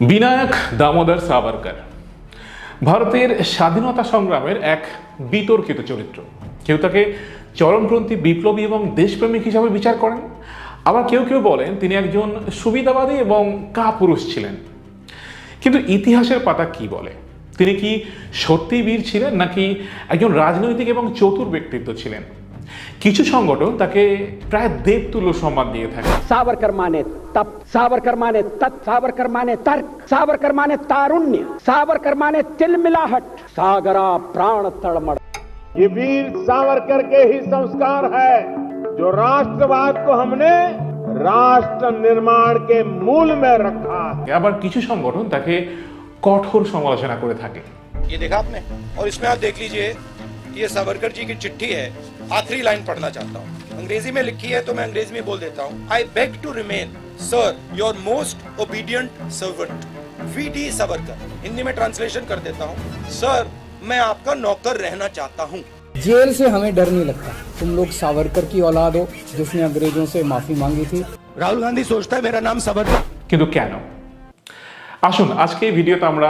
বিনায়ক দামোদর সাভারকর ভারতের স্বাধীনতা সংগ্রামের এক বিতর্কিত চরিত্র। কেউ তাকে চরমপন্থী, বিপ্লবী এবং দেশপ্রেমিক হিসাবে বিচার করেন। আবার কেউ কেউ বলেন তিনি একজন সুবিধাবাদী এবং কাপুরুষ ছিলেন। কিন্তু ইতিহাসের পাতা কি বলে? তিনি কি সত্যি বীর ছিলেন নাকি একজন রাজনৈতিক এবং চতুর ব্যক্তিত্ব ছিলেন? কিছু সংগঠন তাকে প্রায় দেবতুল্য সম্মান দিয়ে থাকে सावरकर माने तप सावरकर माने तत् सावरकर माने तर्क सावरकर माने तारुण्य सावरकर माने तिलमिलाहट सागरा प्राण तड़मड़ ये वीर सावरकर के ही संस्कार है जो राष्ट्रवाद को हमने राष्ट्र निर्माण के मूल में रखा है আবার কিছু সংগঠন তাকে কঠোর সমালোচনা করে থাকে ये देखा आपने और इसमें आप देख लीजिए ये सावरकर जी की चिट्ठी है आखिरी लाइन पढ़ना चाहता हूँ अंग्रेजी में लिखी है तो मैं अंग्रेजी में बोल देता हूँ I beg to remain sir your most obedient servant V D Savarkar Hindi में ट्रांसलेशन कर देता हूँ सर मैं आपका नौकर रहना चाहता हूँ जेल से हमें डर नहीं लगता तुम लोग सावरकर की औलाद हो जिसने अंग्रेजों से माफी मांगी थी राहुल गांधी सोचता है मेरा नाम सावरकर কিন্তু কেন আসুন আজকে এই ভিডিওতে আমরা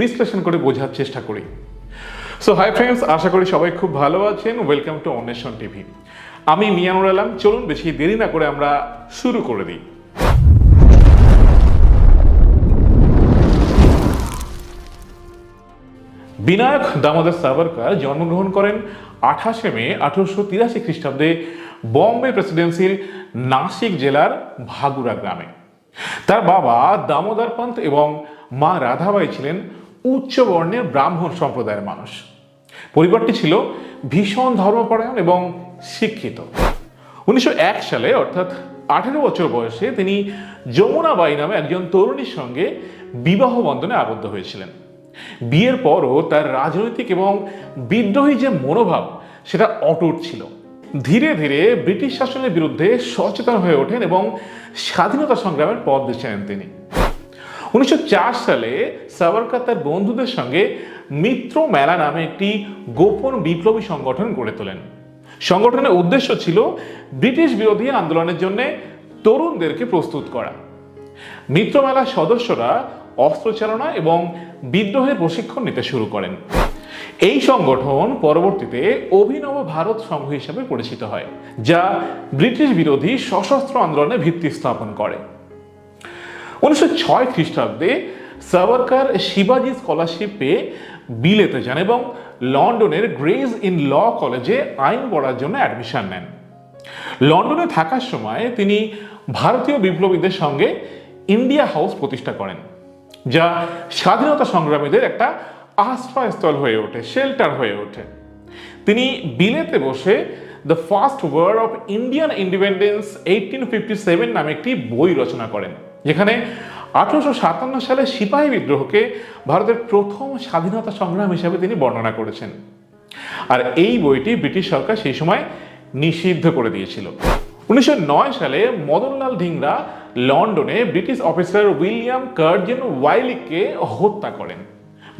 বিশ্লেষণ করে বোঝার চেষ্টা করি সো হাই ফ্রেন্ডস আশা করি সবাই খুব ভালো আছেন। ওয়েলকাম টু অন্বেষণ টিভি আমি মিয়ানুর আলম। চলুন বেশি দেরি না করে আমরা শুরু করে দিই। বিনায়ক দামোদর সাভারকর জন্মগ্রহণ করেন আঠাশে মে আঠারোশো তিরাশি খ্রিস্টাব্দে বম্বে প্রেসিডেন্সির নাসিক জেলার ভাগুরা গ্রামে। তার বাবা দামোদর পন্থ এবং মা রাধাবাই ছিলেন উচ্চ বর্ণের ব্রাহ্মণ সম্প্রদায়ের মানুষ। পরিবারটি ছিল ভীষণ ধর্মপরায়ণ এবং শিক্ষিত। উনিশশো এক সালে, অর্থাৎ আঠেরো বছর বয়সে, তিনি যমুনাবাই নামে একজন তরুণীর সঙ্গে বিবাহ বন্ধনে আবদ্ধ হয়েছিলেন। বিয়ের পরও তার রাজনৈতিক এবং বিদ্রোহী যে মনোভাব, সেটা অটুট ছিল। ধীরে ধীরে ব্রিটিশ শাসনের বিরুদ্ধে সচেতন হয়ে ওঠেন এবং স্বাধীনতা সংগ্রামের পথ বেছে নেন তিনি। উনিশশো চার সালে সাভারকর তার বন্ধুদের সঙ্গে মিত্র মেলা নামে একটি গোপন বিপ্লবী সংগঠন গড়ে তোলেন। সংগঠনের উদ্দেশ্য ছিল ব্রিটিশ বিরোধী আন্দোলনের জন্য তরুণদেরকে প্রস্তুত করা। মিত্র মেলার সদস্যরা অস্ত্রচালনা এবং বিদ্রোহের প্রশিক্ষণ নিতে শুরু করেন। এই সংগঠন পরবর্তীতে অভিনব ভারত সংঘ হিসাবে পরিচিত হয়, যা ব্রিটিশ বিরোধী সশস্ত্র আন্দোলনে ভিত্তি স্থাপন করে। উনিশশো ছয় খ্রিস্টাব্দে সাভারকার শিবাজি স্কলারশিপ পেয়ে বিলেতে যান এবং লন্ডনের গ্রেজ ইন ল কলেজে আইন পড়ার জন্য অ্যাডমিশন নেন। লন্ডনে থাকার সময় তিনি ভারতীয় বিপ্লবীদের সঙ্গে ইন্ডিয়া হাউস প্রতিষ্ঠা করেন, যা স্বাধীনতা সংগ্রামীদের একটা আশ্রয়স্থল হয়ে ওঠে শেল্টার হয়ে ওঠে। তিনি বিলেতে বসে the first war of Indian independence eighteen fifty seven নামে একটি বই রচনা করেন। যেখানে আঠারোশো সাতান্ন সালে সিপাহী বিদ্রোহকে ভারতের প্রথম স্বাধীনতা সংগ্রাম হিসাবে তিনি বর্ণনা করেছেন। আর এই বইটি ব্রিটিশ সরকার সেই সময় নিষিদ্ধ করে দিয়েছিল। উনিশশো নয় সালে মদনলাল ধিংরা লন্ডনে ব্রিটিশ অফিসার উইলিয়াম কার্জন ওয়াইলিককে হত্যা করেন।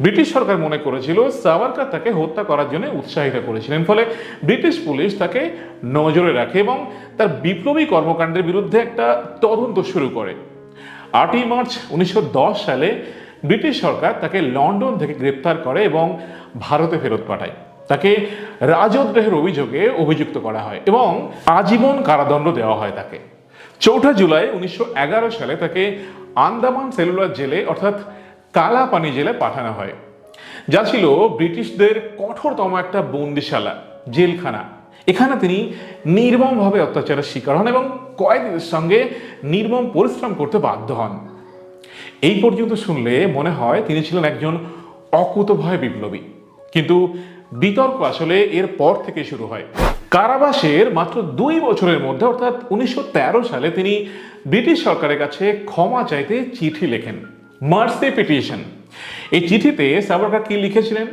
ব্রিটিশ সরকার মনে করেছিল সাভারকার তাকে হত্যা করার জন্য উৎসাহিত করেছিলেন, ফলে ব্রিটিশ পুলিশ তাকে নজরে রাখে এবং তার বিপ্লবী কর্মকাণ্ডের বিরুদ্ধে একটা তদন্ত শুরু করে। আটই মার্চ উনিশশো দশ সালে ব্রিটিশ সরকার তাকে লন্ডন থেকে গ্রেপ্তার করে এবং ভারতে ফেরত পাঠায়। তাকে রাজদ্রোহের অভিযোগে অভিযুক্ত করা হয় এবং আজীবন কারাদণ্ড দেওয়া হয় তাকে। চৌঠা জুলাই উনিশশো এগারো সালে তাকে আন্দামান সেলুলার জেলে অর্থাৎ কালাপানি জেলে পাঠানো হয়। যা ছিল ব্রিটিশদের কঠোরতম একটা বন্দিশালা, জেলখানা। এখানে তিনি নির্মমভাবে অত্যাচারের শিকার হন এবং কয়েকদিনের সঙ্গে নির্মম পরিশ্রম করতে বাধ্য হন। এই পর্যন্ত শুনলে মনে হয় তিনি ছিলেন একজন অকুতভয় বিপ্লবী। কিন্তু বিতর্ক আসলে এর পর থেকে শুরু হয়। কারাবাসের মাত্র দুই বছরের মধ্যে, অর্থাৎ উনিশশো তেরো সালে, তিনি ব্রিটিশ সরকারের কাছে ক্ষমা চাইতে চিঠি লেখেন, মার্সি পিটিশন। এই চিঠিতে সাভারকার কি লিখেছিলেন?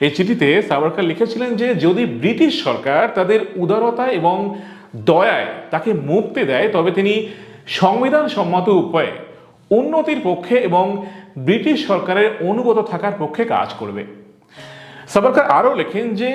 এই চিঠিতে সাভারকার লিখেছিলেন যে, যদি ব্রিটিশ সরকার তাদের উদারতা এবং দয়ায় তাকে মুক্তি দেয়, তবে তিনি সংবিধান সম্মত উপায়ে উন্নতির পক্ষে এবং ব্রিটিশ সরকারের অনুগত থাকার পক্ষে কাজ করবে। সাভারকার আরও লেখেন যে,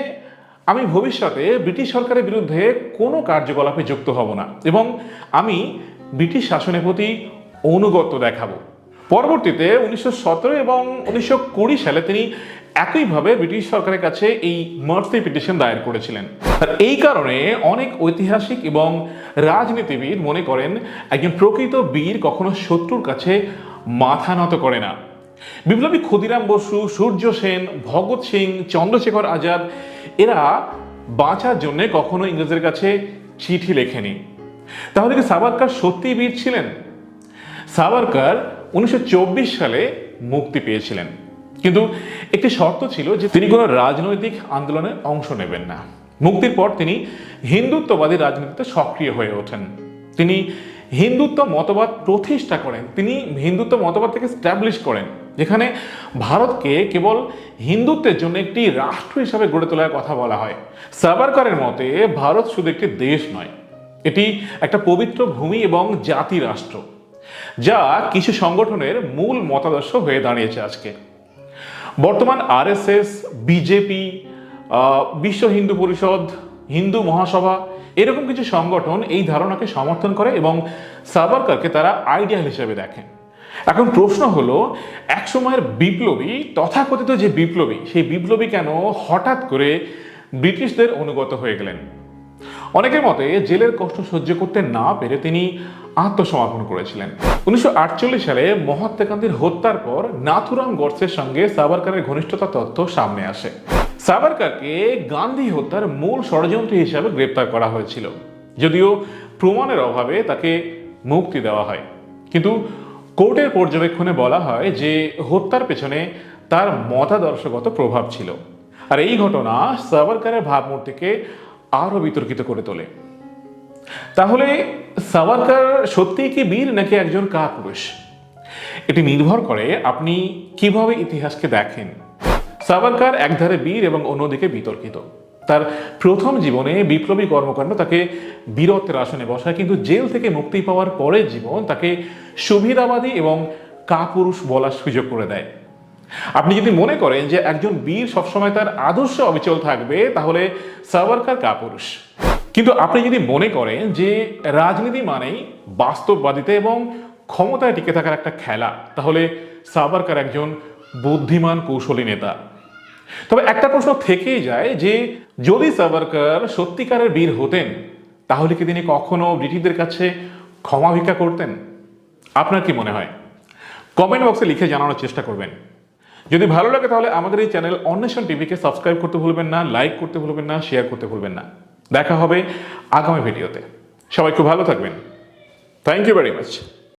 আমি ভবিষ্যতে ব্রিটিশ সরকারের বিরুদ্ধে কোনো কার্যকলাপে যুক্ত হব না এবং আমি ব্রিটিশ শাসনের প্রতি অনুগত দেখাবো। পরবর্তীতে উনিশশো সতেরো এবং উনিশশো কুড়ি সালে তিনি একইভাবে ব্রিটিশ সরকারের কাছে এই মার্সি পিটিশন দায়ের করেছিলেন। আর এই কারণে অনেক ঐতিহাসিক এবং রাজনীতিবিদ মনে করেন, একজন প্রকৃত বীর কখনো শত্রুর কাছে মাথা নত করে না। বিপ্লবী ক্ষুদিরাম বসু, সূর্য সেন, ভগৎ সিং, চন্দ্রশেখর আজাদ, এরা বাঁচার জন্য কখনো ইংরেজের কাছে চিঠি লেখেনি। তাহলে কি সাবারকার সত্যি বীর ছিলেন? সাভারকার উনিশশো চব্বিশ সালে মুক্তি পেয়েছিলেন। কিন্তু একটি শর্ত ছিল যে তিনি কোনো রাজনৈতিক আন্দোলনে অংশ নেবেন না। মুক্তির পর তিনি হিন্দুত্ববাদী রাজনীতিতে সক্রিয় হয়ে ওঠেন। তিনি হিন্দুত্ব মতবাদ প্রতিষ্ঠা করেন। তিনি হিন্দুত্ব মতবাদ থেকে স্ট্যাবলিশ করেন, যেখানে ভারতকে কেবল হিন্দুত্বের জন্য একটি রাষ্ট্র হিসাবে গড়ে তোলার কথা বলা হয়। সাভারকারের মতে, ভারত শুধু একটি দেশ নয়, এটি একটা পবিত্র ভূমি এবং জাতি রাষ্ট্র যা কিছু সংগঠনের মূল মতাদর্শ হয়ে দাঁড়িয়েছে আজকে। বর্তমান আরএসএস, বিজেপি বিশ্ব হিন্দু পরিষদ, হিন্দু মহাসভা, এরকম কিছু সংগঠন এই ধারণাকে সমর্থন করে এবং সাভারকারকে তারা আইডিয়াল হিসেবে দেখেন এখন প্রশ্ন হলো এক সময়ের বিপ্লবী, তথাকথিত যে বিপ্লবী, সেই বিপ্লবী কেন হঠাৎ করে ব্রিটিশদের অনুগত হয়ে গেলেন? অনেকের মতে জেলের কষ্ট সহ্য করতে না পেরে তিনি আত্মসমর্পণ করেছিলেন। উনিশশো আটচল্লিশ সালে মহাত্মা গান্ধীর হত্যার পর নাথুরাম গডসের সঙ্গে সাভারকারের ঘনিষ্ঠতা তথ্য সামনে আসে। সাভারকারকে গান্ধী হত্যার মূল ষড়যন্ত্রী হিসাবে গ্রেপ্তার করা হয়েছিল। যদিও প্রমাণের অভাবে তাকে মুক্তি দেওয়া হয়। কিন্তু কোর্টের পর্যবেক্ষণে বলা হয় যে হত্যার পেছনে তার মতাদর্শগত প্রভাব ছিল। আর এই ঘটনা সাভারকারের ভাবমূর্তিকে আরও বিতর্কিত করে তোলে। তাহলে সাওয়ারকার সত্যিই কি বীর নাকি একজন কাপুরুষ এটি নির্ভর করে আপনি কীভাবে ইতিহাসকে দেখেন। সাভারকার একধারে বীর এবং অন্যদিকে বিতর্কিত। তার প্রথম জীবনে বিপ্লবী কর্মকাণ্ড তাকে বীরত্বের আসনে বসায়, কিন্তু জেল থেকে মুক্তি পাওয়ার পরের জীবন তাকে সুবিধাবাদী এবং কাপুরুষ বলার সুযোগ করে দেয়। আপনি যদি মনে করেন যে একজন বীর সবসময় তার আদর্শ অবিচল থাকবে, তাহলে সাভারকার কাপুরুষ। কিন্তু আপনি যদি মনে করেন যে রাজনীতি মানেই বাস্তববাদিতা এবং ক্ষমতায় টিকে থাকার একটা খেলা, তাহলে সাভারকার একজন বুদ্ধিমান, কৌশলী নেতা। তবে একটা প্রশ্ন থেকেই যায় যে যদি সাভারকার সত্যিকারের বীর হতেন, তাহলে কি তিনি কখনো ব্রিটিশদের কাছে ক্ষমা ভিক্ষা করতেন? আপনার কি মনে হয়? কমেন্ট বক্সে লিখে জানানোর চেষ্টা করবেন। যদি ভালো লাগে তাহলে আমাদের এই চ্যানেল অন্বেষণ টিভিকে সাবস্ক্রাইব করতে ভুলবেন না, লাইক করতে ভুলবেন না, শেয়ার করতে ভুলবেন না। দেখা হবে আগামী ভিডিওতে। সবাই খুব ভালো থাকবেন। Thank you very much